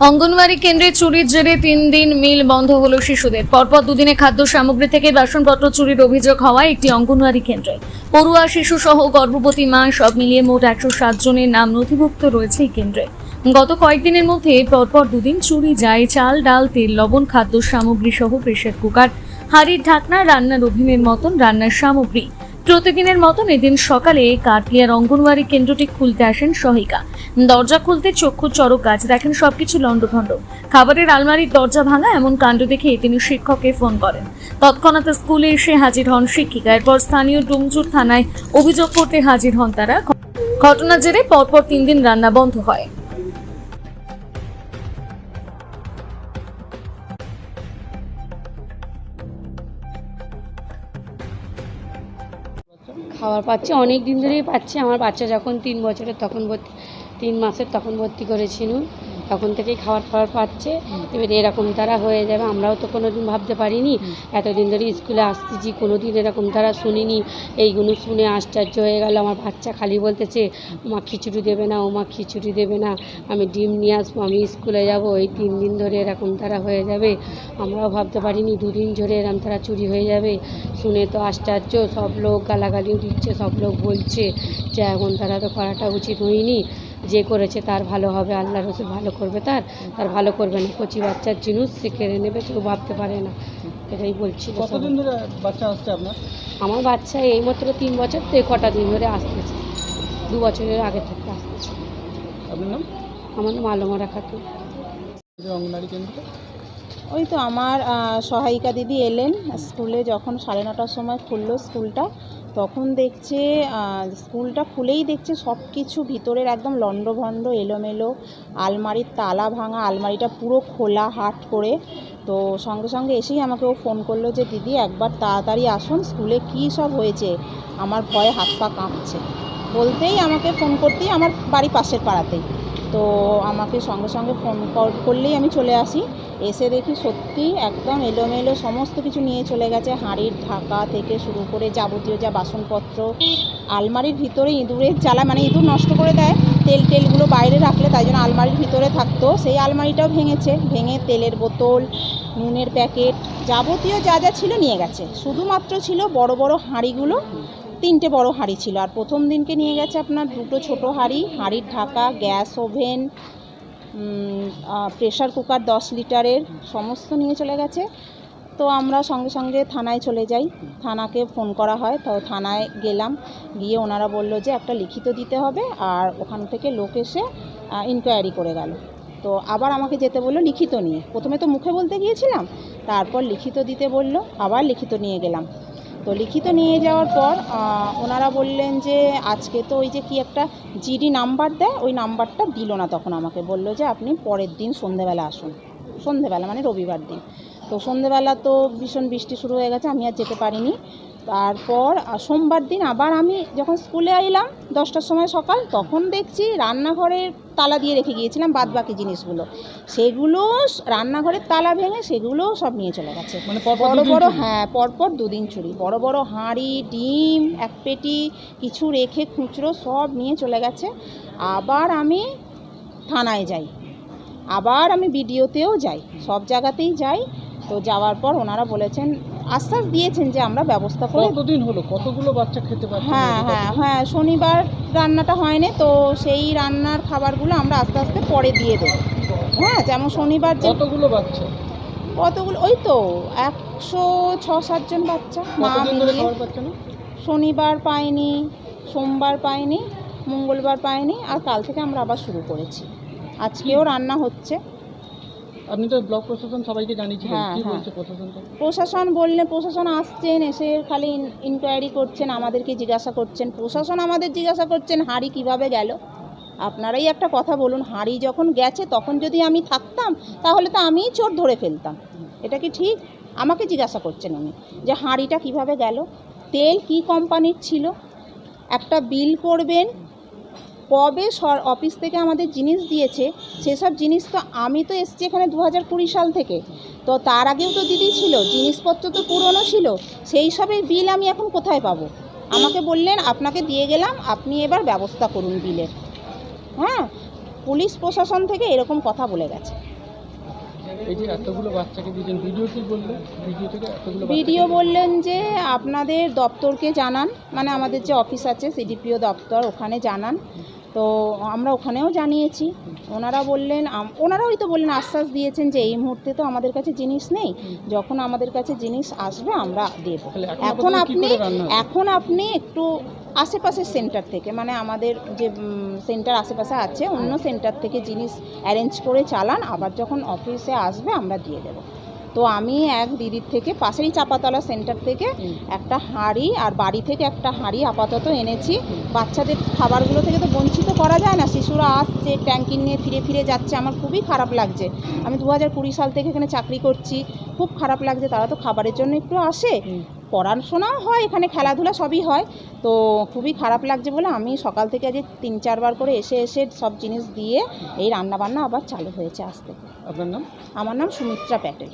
অঙ্গনওয়াড়ি কেন্দ্রে চুরির জেরে তিন দিন মিল বন্ধ হলো শিশুদের। পরপর দুদিনে খাদ্য সামগ্রী থেকে বাসনপত্র চুরির অভিযোগ হওয়ায় একটি অঙ্গনওয়াড়ি কেন্দ্রে। পড়ুয়া শিশু সহ গর্ভবতী মা সব মিলিয়ে মোট একশো সাত জনের নাম নথিভুক্ত রয়েছে এই কেন্দ্রে। গত কয়েকদিনের মধ্যে পরপর দুদিন চুরি যায় চাল, ডাল, তেল, লবণ, খাদ্য সামগ্রী সহ প্রেসার কুকার, হাড়ির ঢাকনা, রান্নার ওভেনের মতন রান্নার সামগ্রী। প্রতিদিনের মতন এদিন সকালে কাটলিয়ার অঙ্গনওয়াড়ি কেন্দ্রটি খুলতে আসেন সহিকা। দরজা খুলতে চক্ষু চড়ক গাছ দেখেন সবকিছু লণ্ডভণ্ড। খাবারের আলমারির দরজা ভাঙা এমন কাণ্ড দেখে তিনি শিক্ষককে ফোন করেন। তৎক্ষণাৎ স্কুলে এসে হাজির হন শিক্ষিকা। এরপর স্থানীয় ডুমজুর থানায় অভিযোগ করতে হাজির হন তারা। ঘটনার জেরে পরপর তিন দিন রান্না বন্ধ হয়। খাবার পাচ্ছে, অনেক দিন ধরেই পাচ্ছে। আমার বাচ্চা যখন তিন বছরের, তখন ভর্তি, তিন মাসের তখন ভর্তি করেছিল তখন থেকেই খাবার খাবার পাচ্ছে। এবার এরকম তারা হয়ে যাবে আমরাও তো কোনো দিন ভাবতে পারিনি। এতদিন ধরে স্কুলে আসতেছি কোনো দিন এরকম তারা শুনিনি। এইগুলো শুনে আশ্চর্য হয়ে গেল আমার বাচ্চা খালি বলতেছে মা খিচুড়ি দেবে না ও মা খিচুড়ি দেবে না আমি ডিম নিয়ে আসব আমি স্কুলে যাব। এই তিন দিন ধরে এরকম তারা হয়ে যাবে। আমরাও ভাবতে পারিনি দুদিন ধরে এরকম তারা চুরি হয়ে যাবে। শুনে তো আশ্চর্য সব লোক গালাগালিও দিচ্ছে সব লোক বলছে যে এখন তারা তো করাটা উচিত হয়নি। করেছে তার ভালো হবে আল্লাহ রসুল ভালো করবে তার তার ভালো করবে না। কচি বাচ্চার জিনিস সে কেড়ে নেবে কেউ ভাবতে পারে না। এটাই বলছি। কতদিন ধরে বাচ্চা আসছে আপনার? আমার বাচ্চা এইমাত্র তিন বছর তো এই কটা দিন ধরে আসতেছে। দু বছরের আগে থেকে আসতেছে। আপনার নাম? আমার নাম আলমারা খাতুন যে অঙ্গনারী কেন্দ্র? ওই তো আমার সহায়িকা দিদি এলেন স্কুলে যখন সাড়ে নটার সময় খুললো স্কুলটা। তখন দেখছে স্কুলটা খুলেই দেখছে সব কিছু ভিতরের একদম লণ্ডভণ্ড, এলোমেলো, আলমারির তালা ভাঙা, আলমারিটা পুরো খোলা হাট করে। তো সঙ্গে সঙ্গে এসেই আমাকে ও ফোন করল যে, দিদি, একবার তাড়াতাড়ি আসুন, স্কুলে কী সব হয়েছে? আমার ভয়ে হাত পা কাঁপছে। বলতেই আমাকে ফোন করতেই আমার বাড়ি পাশের পাড়াতেই। তো আমাকে সঙ্গে সঙ্গে ফোন কর- করলেই আমি চলে আসি। এসে দেখি সত্যি একদম এলোমেলো সমস্ত কিছু নিয়ে চলে গেছে। হাঁড়ির ঢাকা থেকে শুরু করে যাবতীয় যা বাসনপত্র, আলমারির ভিতরে ইঁদুরের জ্বালা মানে ইঁদুর নষ্ট করে দেয়। তেল টেলগুলো বাইরে রাখলে তাই জন্য আলমারির ভিতরে থাকতো। সেই আলমারিটাও ভেঙেছে। ভেঙে তেলের বোতল, নুনের প্যাকেট, যাবতীয় যা যা ছিল নিয়ে গেছে। শুধুমাত্র ছিল বড় বড় হাঁড়িগুলো তিনটে বড় হাঁড়ি ছিল আর প্রথম দিনকে নিয়ে গেছে আপনার দুটো ছোট হাঁড়ি, হাঁড়ির ঢাকা, গ্যাস, ওভেন প্রেশার কুকার দশ লিটারের সমস্ত নিয়ে চলে গেছে। তো আমরা সঙ্গে সঙ্গে থানায় চলে যাই। থানাকে ফোন করা হয়। তো থানায় গেলাম। গিয়ে ওনারা বলল যে একটা লিখিত দিতে হবে আর ওখান থেকে লোক এসে ইনকোয়ারি করে গেল। তো আবার আমাকে যেতে বলল লিখিত নিয়ে। প্রথমে তো মুখে বলতে গিয়েছিলাম, তারপর লিখিত দিতে বলল, আবার লিখিত নিয়ে গেলাম। তো লিখিত নিয়ে যাওয়ার পর ওনারা বললেন যে আজকে তো ওই যে কি একটা জিডি নাম্বার দেয়, ওই নাম্বারটা দিল না তখন আমাকে। বলল যে আপনি পরের দিন সন্ধেবেলা আসুন। সন্ধেবেলা মানে রবিবার দিন। তো সন্ধেবেলা তো ভীষণ বৃষ্টি শুরু হয়ে গেছে আমি আর যেতে পারিনি। তারপর সোমবার দিন আবার আমি যখন স্কুলে এলাম দশটার সময় সকাল তখন দেখছি রান্নাঘরের তালা দিয়ে রেখে গিয়েছিলাম বাদ বাকি জিনিসগুলো। সেগুলো রান্নাঘরের তালা ভেঙে সেগুলো সব নিয়ে চলে গেছে। মানে বড় বড় হ্যাঁ পরপর দুদিন চুরি। বড় বড় হাঁড়ি ডিম এক পেটি কিছু রেখে খুচরো সব নিয়ে চলে গেছে। আবার আমি থানায় যাই। আবার আমি বিডিওতেও যাই। সব জায়গাতেই যাই। তো যাওয়ার পর ওনারা বলেছেন আশ্বাস দিয়েছেন যে আমরা ব্যবস্থা করে কতদিন হলো? কতগুলো বাচ্চা খেতে পারছে হ্যাঁ হ্যাঁ হ্যাঁ শনিবার রান্নাটা হয়নি তো সেই রান্নার খাবারগুলো আমরা আস্তে আস্তে পরে দিয়ে দেবো। হ্যাঁ যেমন শনিবার যে কতগুলো বাচ্চা? কতগুলো ওই তো একশো ছ সাতজন বাচ্চা মা মিলিয়ে। শনিবার পাইনি সোমবার পাইনি মঙ্গলবার পাইনি আর কাল থেকে আমরা আবার শুরু করেছি। আজকেও রান্না হচ্ছে। আপনি তো ব্লক প্রশাসন সবাইকে জানিয়েছিলেন। হ্যাঁ, কি হ্যাঁ। বলছে প্রশাসন? থেকে? প্রশাসন বললে প্রশাসন আসছেন এসে খালি ইনকোয়ারি করছেন আমাদেরকে জিজ্ঞাসা করছেন। প্রশাসন আমাদের জিজ্ঞাসা করছেন হাঁড়ি কীভাবে গেল? আপনারাই একটা কথা বলুন হাঁড়ি যখন গেছে তখন যদি আমি থাকতাম তাহলে তো আমিই চোর ধরে ফেলতাম। এটা কি ঠিক? আমাকে জিজ্ঞাসা করছেন উনি যে হাঁড়িটা কীভাবে গেল? তেল কি কোম্পানির ছিল? একটা বিল করবেন কবে সর অফিস থেকে আমাদের জিনিস দিয়েছে, সেসব জিনিস তো আমি তো এসছি এখানে দু হাজার কুড়ি সাল থেকে। তো তার আগেও তো দিদি ছিল, জিনিসপত্র তো পুরনো ছিল, সেই সবের বিল আমি এখন কোথায় পাবো? আমাকে বললেন, আপনাকে দিয়ে গেলাম, আপনি এবার ব্যবস্থা করুন বিলের। হ্যাঁ পুলিশ প্রশাসন থেকে এরকম কথা বলে গেছে। এই যে এতগুলো বাচ্চাকে দিয়েছেন, ভিডিও কি বললেন? ভিডিও থেকে এতগুলো ভিডিও বললেন যে আপনাদের দপ্তরকে জানান মানে আমাদের যে অফিস আছে, সিডিপিও দপ্তর, ওখানে জানান। তো আমরা ওখানেও জানিয়েছি। ওনারা বললেন ওনারাও তো বললেন আশ্বাস দিয়েছেন যে এই মুহূর্তে তো আমাদের কাছে জিনিস নেই। যখন আমাদের কাছে জিনিস আসবে আমরা দেবো। এখন আপনি? এখন আপনি একটু আশেপাশের সেন্টার থেকে মানে আমাদের যে সেন্টার আশেপাশে আছে অন্য সেন্টার থেকে জিনিস অ্যারেঞ্জ করে চালান। আবার যখন অফিসে আসবে আমরা দিয়ে দেবো। তো আমি এক দিদির থেকে পাশেরই চাপাতলা সেন্টার থেকে একটা হাঁড়ি আর বাড়ি থেকে একটা হাঁড়ি আপাতত এনেছি। বাচ্চাদের খাবারগুলো থেকে তো বঞ্চিত করা যায় না। শিশুরা আসছে ট্যাঙ্কির নিয়ে ফিরে ফিরে যাচ্ছে। আমার খুবই খারাপ লাগছে। আমি দু হাজার কুড়ি সাল থেকে এখানে চাকরি করছি। খুব খারাপ লাগছে। তারা তো খাবারের জন্য একটু আসে। পড়াশোনাও হয় এখানে খেলাধুলা সবই হয়। তো খুবই খারাপ লাগছে বলে আমি সকাল থেকে আজ তিন চারবার করে এসে এসে সব জিনিস দিয়ে এই রান্নাবান্না আবার চালু হয়েছে আসতে আপনার নাম? আমার নাম সুমিত্রা প্যাটেল।